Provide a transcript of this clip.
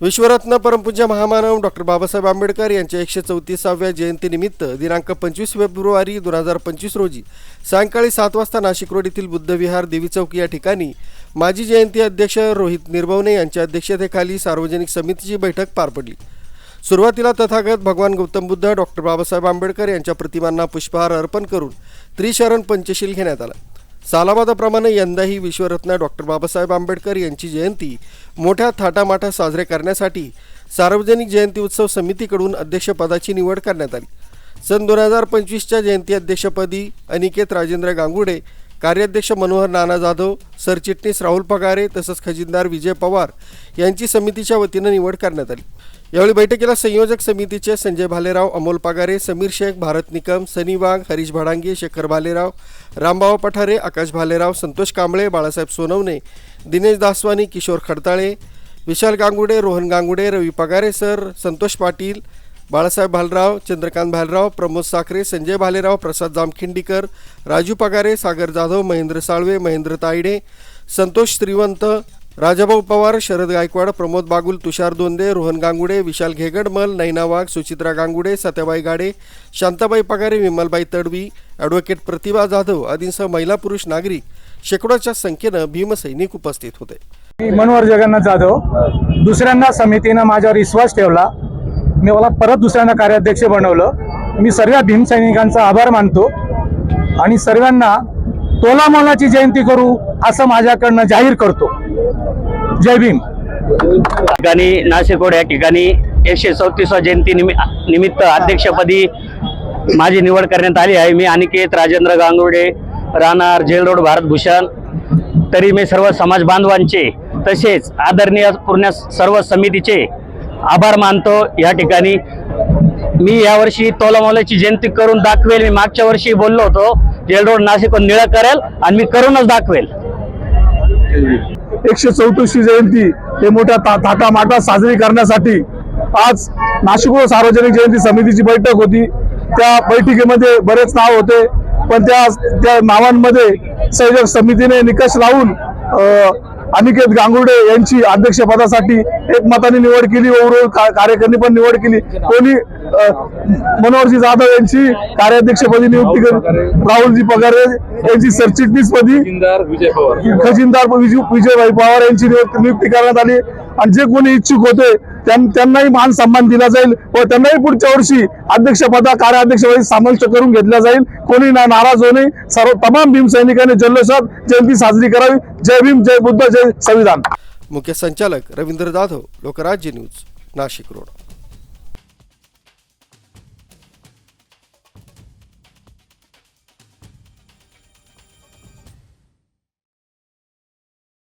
विश्वरत्न परमपूज्य महामानव डॉक्टर बाबासाहेब आंबेडकर यांच्या एकशे चौतीसाव्या जयंतीनिमित्त दिनांक पंचवीस फेब्रुवारी दोन हजार पंचवीस रोजी सायंकाळी सात वाजता नाशिक रोड येथील बुद्धविहार देवी चौक या ठिकाणी माजी जयंती अध्यक्ष रोहित निर्भवने यांच्या अध्यक्षतेखाली सार्वजनिक समितीची बैठक पार पडली. सुरुवातीला तथागत भगवान गौतम बुद्ध डॉक्टर बाबासाहेब आंबेडकर यांच्या प्रतिमांना पुष्पहार अर्पण करून त्रिशरण पंचशील घेण्यात आला. सालाबादाप्रमाणे यंदाही विश्वरत्न डॉक्टर बाबासाहेब आंबेडकर यांची जयंती मोठ्या थाटामाटात साजरे करण्यासाठी सार्वजनिक जयंती उत्सव समितीकडून अध्यक्षपदाची निवड करण्यात आली. सन दोन हजार पंचवीसच्या जयंती अध्यक्षपदी अनिकेत राजेंद्र गांगुडे कार्याध्यक्ष मनोहर नाना जाधव सरचिटणीस राहुल पगारे तसंच खजिनदार विजय पवार यांची समितीच्या वतीनं निवड करण्यात आली. यावेळी बैठकीला संयोजक समितीचे संजय भालेराव अमोल पगारे समीर शेख भारत निकम सनी वाघ हरीश भाडांगे शेखर भालेराव रामबाव पठारे आकाश भालेराव संतोष कांबळे बाळासाहेब सोनवणे दिनेश दासवानी किशोर खडताळे विशाल गांगुडे रोहन गांगुडे रवी पगारे सर संतोष पाटील बाळासाहेब भालराव चंद्रकांत भालराव प्रमोद साखरे संजय भालेराव प्रसाद जामखिंडीकर राजू पगारे सागर जाधव महेंद्र साळवे महेंद्र तायडे संतोष श्रीवंत राजाभाऊ पवार शरद गायकवाड प्रमोद बागुल तुषार दोंदे रोहन गांगुडे विशाल घेगडमल नैना वाघ सुचित्रा गांगुडे सत्याबाई गाडे शांताबाई पगारे विमलबाई तडवी ॲडव्होकेट प्रतिभा जाधव आदींसह महिला पुरुष नागरिक शेकडोच्या संख्येनं भीमसैनिक उपस्थित होते. मी मनोहर जगन्नाथ जाधव दुसऱ्यांदा समितीनं माझ्यावर विश्वास ठेवला. मी मला परत दुसऱ्यांदा कार्याध्यक्ष बनवलं. मी सर्व भीमसैनिकांचा आभार मानतो आणि सर्वांना तोलामोलाची जयंती करू असं माझ्याकडनं जाहीर करतो. जय भीम. ठिकाणी नाशिकोड या ठिकाणी एकशे चौतीसवा जयंती निमि निमित्त अध्यक्षपदी माझी निवड करण्यात आली आहे. मी अनिकेत राजेंद्र गांगुडे राहणार जेल रोड भारतभूषण तरी मी सर्व समाज बांधवांचे तसेच आदरणीय पूर्ण सर्व समितीचे आभार मानतो. या ठिकाणी मी यावर्षी तोलामोलाची जयंती करून दाखवेल. मी मागच्या वर्षी बोललो होतो जेल रोड नाशिक निळं करेल आणि मी करूनच दाखवेल. एकशे चौतीसशी जयंती हे मोठ्या ता थाटामाटात साजरी करण्यासाठी आज नाशिक सार्वजनिक जयंती समितीची बैठक होती. त्या बैठकीमध्ये बरेच नाव होते पण त्या त्या नावांमध्ये संयोजक समितीने निकष लावून अनिकेत गांगुर्डे यांची अध्यक्षपदासाठी एक मताने निवड केली ओव्हरऑल का- कार्यकारिणी पण निवड केली. कोणी मनोहरजी जाधव यांची कार्याध्यक्षपदी नियुक्ती केली राहुलजी पगारे यांची सरचिटणीसपदी खजिनदार विजय विजयभाई पवार यांची नियुक्ती करण्यात आली. आणि जे कोणी इच्छुक होते त्यांनाही मान सन्मान दिला जाईल व त्यांनाही पुढच्या वर्षी अध्यक्षपदा कार्याध्यक्षपदी समाविष्ट करून घेतल्या जाईल. कोणी ना नाराज होऊ नये सर्व तमाम भीम सैनिकांनी जल्लोषात जयंती साजरी करावी. जय भीम जय बुद्ध जय संविधान. मुख्य संचालक रवींद्र जाधव लोकराज्य न्यूज नाशिक रोड.